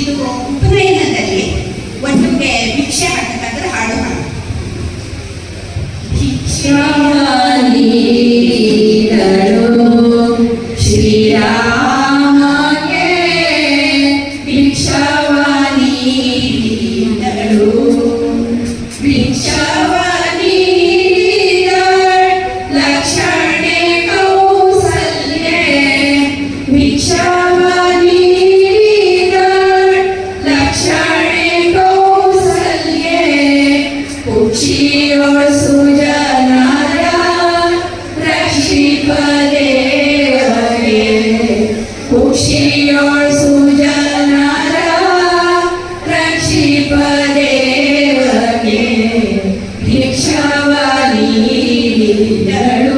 ಇದು ಉಪನಯನದಲ್ಲಿ ಒಟ್ಟಿಗೆ ಭಿಕ್ಷೆ ಹಾಕಬೇಕಾದ್ರೆ ಹಾಡು ಹಾಡು. ಭಿಕ್ಷಾಲಿ yeah.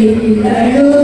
Thank you.